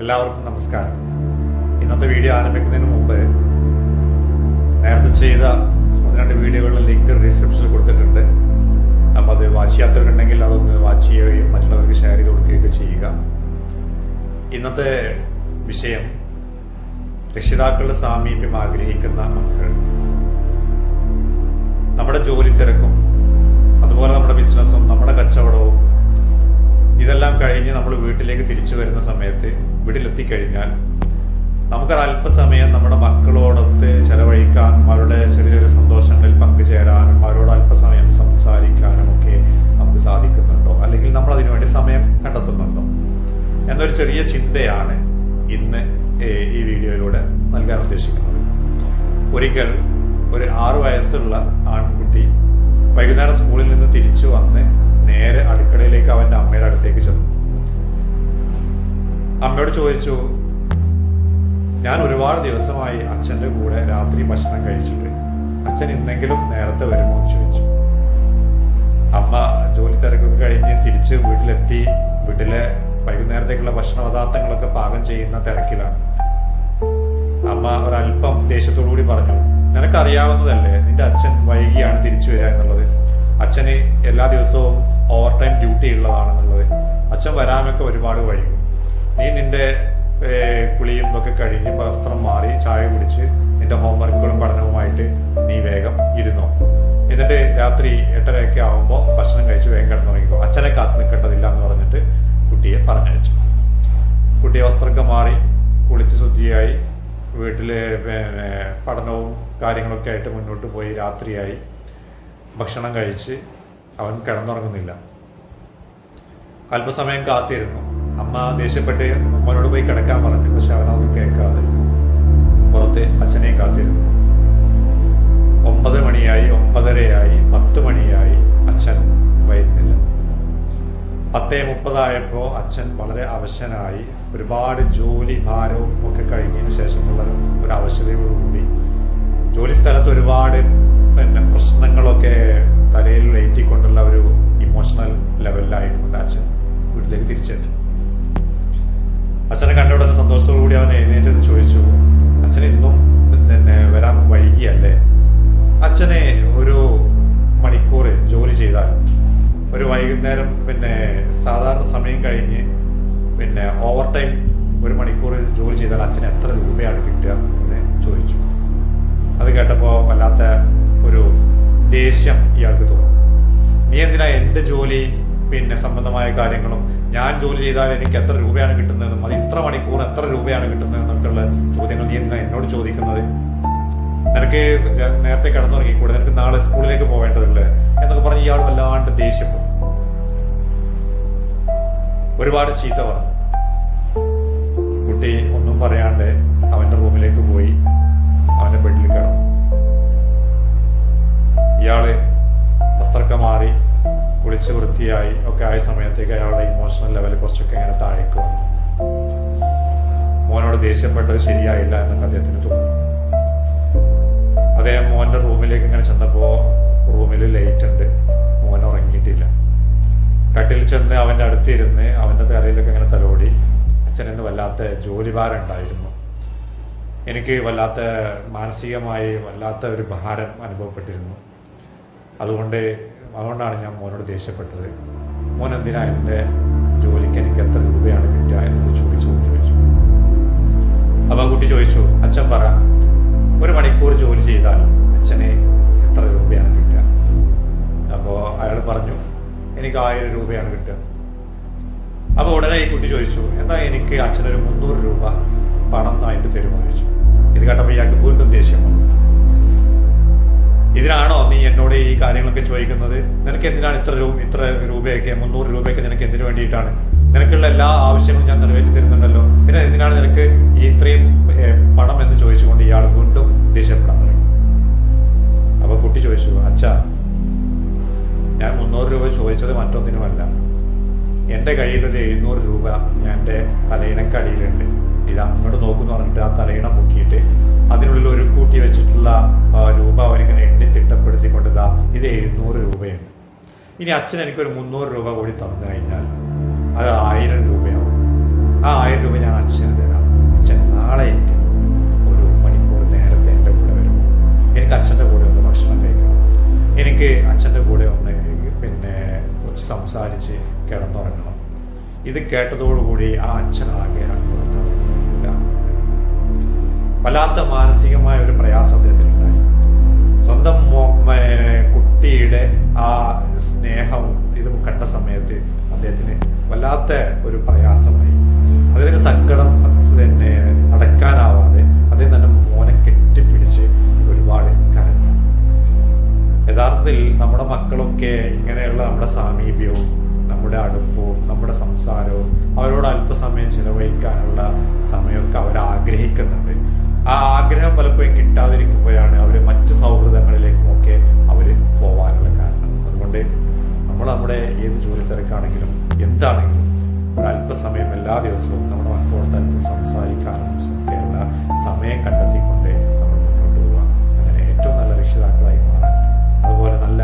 എല്ലാവർക്കും നമസ്കാരം. ഇന്നത്തെ വീഡിയോ ആരംഭിക്കുന്നതിന് മുമ്പ് നേരത്തെ ചെയ്ത ഒന്ന് രണ്ട് വീഡിയോകളുടെ ലിങ്ക് ഡിസ്ക്രിപ്ഷനിൽ കൊടുത്തിട്ടുണ്ട്. അപ്പോൾ അത് വാച്ച് ചെയ്യാത്തവരുണ്ടെങ്കിൽ അതൊന്ന് വാച്ച് ചെയ്യുകയും മറ്റുള്ളവർക്ക് ഷെയർ ചെയ്ത് കൊടുക്കുകയൊക്കെ ചെയ്യുക. ഇന്നത്തെ വിഷയം രക്ഷിതാക്കളുടെ സാമീപ്യം ആഗ്രഹിക്കുന്ന മക്കൾ. നമ്മുടെ ജോലി തിരക്കും അതുപോലെ നമ്മുടെ ബിസിനസ്സും നമ്മുടെ കച്ചവടവും ഇതെല്ലാം കഴിഞ്ഞ് നമ്മൾ വീട്ടിലേക്ക് തിരിച്ചു വരുന്ന സമയത്ത് വീട്ടിലെത്തി കഴിഞ്ഞാൽ നമുക്കൊരു അല്പസമയം നമ്മുടെ മക്കളോടൊത്ത് ചെലവഴിക്കാൻ അവരുടെ ചെറിയ ചെറിയ സന്തോഷങ്ങളിൽ പങ്കുചേരാനും അവരോട് അല്പസമയം സംസാരിക്കാനും ഒക്കെ നമുക്ക് സാധിക്കുന്നുണ്ടോ? അല്ലെങ്കിൽ നമ്മൾ അതിനുവേണ്ടി സമയം കണ്ടെത്തുന്നുണ്ടോ? എന്നൊരു ചെറിയ ചിന്തയാണ് ഇന്ന് ഈ വീഡിയോയിലൂടെ നൽകാൻ ഉദ്ദേശിക്കുന്നത്. ഒരിക്കൽ ഒരു ആറു വയസ്സുള്ള ആൺകുട്ടി വൈകുന്നേരം സ്കൂളിൽ നിന്ന് തിരിച്ചു വന്ന് നേരെ അടുക്കളയിലേക്ക് അവന്റെ അമ്മയുടെ അടുത്തേക്ക് ചെന്നു. അമ്മയോട് ചോദിച്ചു ഞാൻ ഒരുപാട് ദിവസമായി അച്ഛന്റെ കൂടെ രാത്രി ഭക്ഷണം കഴിച്ചിട്ട് അച്ഛൻ ഇന്നെങ്കിലും നേരത്തെ വരുമോ? എന്ന് ചോദിച്ചു. അമ്മ ജോലി തിരക്കൊക്കെ കഴിഞ്ഞ് തിരിച്ച് വീട്ടിലെത്തി. വീട്ടിലെ വൈകുന്നേരത്തേക്കുള്ള ഭക്ഷണ പദാർത്ഥങ്ങളൊക്കെ പാകം ചെയ്യുന്ന തിരക്കിലാണ്. അമ്മ ഒരല്പം ദേഷ്യത്തോടു കൂടി പറഞ്ഞു നിനക്കറിയാവുന്നതല്ലേ നിന്റെ അച്ഛൻ വൈകിയാണ് തിരിച്ചു വരിക എന്നുള്ളത്. അച്ഛന് എല്ലാ ദിവസവും ഓവർ ടൈം ഡ്യൂട്ടി ഉള്ളതാണെന്നുള്ളത്. അച്ഛൻ വരാനൊക്കെ ഒരുപാട് വൈകും. നീ നിന്റെ കുളിയും ഒക്കെ കഴിഞ്ഞ് വസ്ത്രം മാറി ചായ കുടിച്ച് നിന്റെ ഹോംവർക്കുകളും പഠനവുമായിട്ട് നീ വേഗം ഇരുന്നോ. എന്നിട്ട് രാത്രി എട്ടരയൊക്കെ ആകുമ്പോൾ ഭക്ഷണം കഴിച്ച് വേഗം കിടന്നുറങ്ങിക്കോ. അച്ഛനെ കാത്തു നിൽക്കേണ്ടതില്ല എന്ന് പറഞ്ഞിട്ട് കുട്ടിയെ പറഞ്ഞയച്ചു. കുട്ടിയെ വസ്ത്രമൊക്കെ മാറി കുളിച്ച് ശുദ്ധിയായി. വീട്ടിലെ പിന്നെ പഠനവും കാര്യങ്ങളൊക്കെ ആയിട്ട് മുന്നോട്ട് പോയി രാത്രിയായി. ഭക്ഷണം കഴിച്ച് അവൻ കിടന്നുറങ്ങുന്നില്ല. അല്പസമയം കാത്തിരുന്നു. അമ്മ ദേഷ്യപ്പെട്ട് അമ്മനോട് പോയി കിടക്കാൻ പറഞ്ഞു. പക്ഷെ അവനൊന്നും കേൾക്കാതെ പുറത്ത് അച്ഛനെ കാത്തിരുന്നു. ഒമ്പത് മണിയായി ഒമ്പതരയായി പത്ത് മണിയായി അച്ഛൻ വരുന്നില്ല. പത്തേ മുപ്പതായപ്പോൾ അച്ഛൻ വളരെ അവശനായി ഒരുപാട് ജോലി ഭാരവും ഒക്കെ കഴിഞ്ഞതിന് ശേഷമുള്ള ഒരു അവശതയോടുകൂടി ജോലി സ്ഥലത്ത് ഒരുപാട് ഒരു മണിക്കൂർ ജോലി ചെയ്താൽ അച്ഛന് എത്ര രൂപയാണ് കിട്ടുക എന്ന് ചോദിച്ചു. അത് കേട്ടപ്പോൾ വല്ലാത്ത ഒരു ദേഷ്യം ഇയാൾക്ക് തോന്നി. നീ എന്തിനാ എന്റെ ജോലി പിന്നെ സംബന്ധമായ കാര്യങ്ങളും? ഞാൻ ജോലി ചെയ്താൽ എനിക്ക് എത്ര രൂപയാണ് കിട്ടുന്നതെന്നും അത് ഇത്ര മണിക്കൂർ എത്ര രൂപയാണ് കിട്ടുന്നതെന്നൊക്കെയുള്ള ചോദ്യങ്ങൾ നീ എന്തിനാ എന്നോട് ചോദിക്കുന്നത്? നിനക്ക് നേരത്തെ കിടന്നുറങ്ങിക്കൂടെ? നിനക്ക് നാളെ സ്കൂളിലേക്ക് പോവേണ്ടതല്ലേ എന്നൊക്കെ പറഞ്ഞ് ഇയാൾ വല്ലാണ്ട് ദേഷ്യപ്പെട്ടു. ഒരുപാട് ചീത്ത പറഞ്ഞു. കുട്ടി ഒന്നും പറയാണ്ട് അവന്റെ റൂമിലേക്ക് പോയി അവന്റെ ബെഡിൽ കിടന്നു. ഇയാൾ വസ്ത്രമൊക്കെ മാറി കുളിച്ച് വൃത്തിയായി ഒക്കെ ആയ സമയത്തേക്ക് അയാളുടെ ഇമോഷണൽ ലെവൽ കുറച്ചൊക്കെ ഇങ്ങനെ താഴേക്ക് വന്നു. മോനോട് ദേഷ്യപ്പെട്ടത് ശരിയായില്ല എന്നൊക്കെ അദ്ദേഹത്തിന് തോന്നി. അദ്ദേഹം മോന്റെ റൂമിലേക്ക് ഇങ്ങനെ ചെന്നപ്പോ റൂമിൽ ലൈറ്റ് ഉണ്ട്. മോൻ ഉറങ്ങിയിട്ടില്ല. കട്ടിൽ ചെന്ന് അവന്റെ അടുത്തിരുന്ന് അവന്റെ തലയിലൊക്കെ ഇങ്ങനെ തലോടി വല്ലാത്ത ജോലിഭാരം ഉണ്ടായിരുന്നു എനിക്ക് വല്ലാത്ത മാനസികമായി വല്ലാത്ത ഒരു ഭാരം അനുഭവപ്പെട്ടിരുന്നു. അതുകൊണ്ട് അതുകൊണ്ടാണ് ഞാൻ മോനോട് ദേഷ്യപ്പെട്ടത്. മോൻ എന്തിനാ എന്റെ ജോലിക്ക് എനിക്ക് എത്ര രൂപയാണ് കിട്ടുക എന്ന് ചോദിച്ചത് ചോദിച്ചു. അപ്പോൾ കുട്ടി ചോദിച്ചു അച്ഛൻ പറ ഒരു മണിക്കൂർ ജോലി ചെയ്താൽ അച്ഛനെ എത്ര രൂപയാണ് കിട്ടുക? അപ്പോൾ അയാൾ പറഞ്ഞു എനിക്ക് ആയിരം രൂപയാണ് കിട്ടുക. അപ്പോൾ ഉടനെ ഈ കുട്ടി ചോദിച്ചു എന്നാൽ എനിക്ക് അച്ഛനൊരു മുന്നൂറ് രൂപ പണം ആയിട്ട് തരുമോ ചോദിച്ചു. ഇത് കേട്ടപ്പോൾ ഇയാൾക്ക് വീണ്ടും ദേഷ്യം വന്നു. ഇതിനാണോ നീ എന്നോട് ഈ കാര്യങ്ങളൊക്കെ ചോദിക്കുന്നത്? നിനക്ക് എന്തിനാണ് ഇത്ര രൂപ ഇത്ര രൂപയൊക്കെ മുന്നൂറ് രൂപയൊക്കെ നിനക്ക് എന്തിനു വേണ്ടിയിട്ടാണ്? നിനക്കുള്ള എല്ലാ ആവശ്യങ്ങളും ഞാൻ നിറവേറ്റി തരുന്നുണ്ടല്ലോ. പിന്നെ എന്തിനാണ് നിനക്ക് ഈ ഇത്രയും പണം എന്റെ കയ്യിൽ ഒരു എഴുന്നൂറ് രൂപ ഞാൻ എന്റെ തലയിണക്കടിയിലുണ്ട്. ഇതാ അങ്ങോട്ട് നോക്കുന്നു പറഞ്ഞിട്ട് ആ തലയിണ പൊക്കിയിട്ട് അതിനുള്ളിൽ ഒരു കൂട്ടി വെച്ചിട്ടുള്ള രൂപ അവനിങ്ങനെ എണ്ണി തിട്ടപ്പെടുത്തിക്കൊണ്ട് ഇതാ ഇത് എഴുന്നൂറ് രൂപയാണ്. ഇനി അച്ഛൻ എനിക്കൊരു മുന്നൂറ് രൂപ കൂടി തന്നു കഴിഞ്ഞാൽ അത് ആയിരം രൂപയാവും. ആ ആയിരം രൂപ ഞാൻ അച്ഛന് തരാം. അച്ഛൻ നാളെ എനിക്ക് ഒരു മണിക്കൂർ നേരത്തെ എന്റെ കൂടെ വരും. എനിക്ക് അച്ഛന്റെ കൂടെ ഒന്ന് ഭക്ഷണം കഴിക്കണം. എനിക്ക് അച്ഛന്റെ കൂടെ ഒന്ന് പിന്നെ കുറച്ച് സംസാരിച്ച് കിടന്നുറങ്ങണം. ഇത് കേട്ടതോടുകൂടി ആ അച്ഛനാകെ അങ്ങോട്ട് വല്ലാത്ത മാനസികമായ ഒരു പ്രയാസം അദ്ദേഹത്തിനുണ്ടായി. നമ്മുടെ അടുപ്പവും നമ്മുടെ സംസാരവും അവരോട് അല്പസമയം ചിലവഴിക്കാനുള്ള സമയമൊക്കെ അവർ ആഗ്രഹിക്കുന്നുണ്ട്. ആ ആഗ്രഹം പലപ്പോഴും കിട്ടാതിരിക്കുമ്പോഴാണ് അവർ മറ്റ് സൗഹൃദങ്ങളിലേക്കുമൊക്കെ അവർ പോകാനുള്ള കാരണം. അതുകൊണ്ട് നമ്മൾ നമ്മുടെ ഏത് ജോലി തിരക്കാണെങ്കിലും എന്താണെങ്കിലും ഒരു അല്പസമയം എല്ലാ ദിവസവും നമ്മുടെ മക്കളോട് അല്പം സംസാരിക്കാനും ഒക്കെയുള്ള സമയം കണ്ടെത്തിക്കൊണ്ട് നമ്മൾ മുന്നോട്ട് പോകാം അങ്ങനെ ഏറ്റവും നല്ല രക്ഷിതാക്കളായി മാറാം അതുപോലെ നല്ല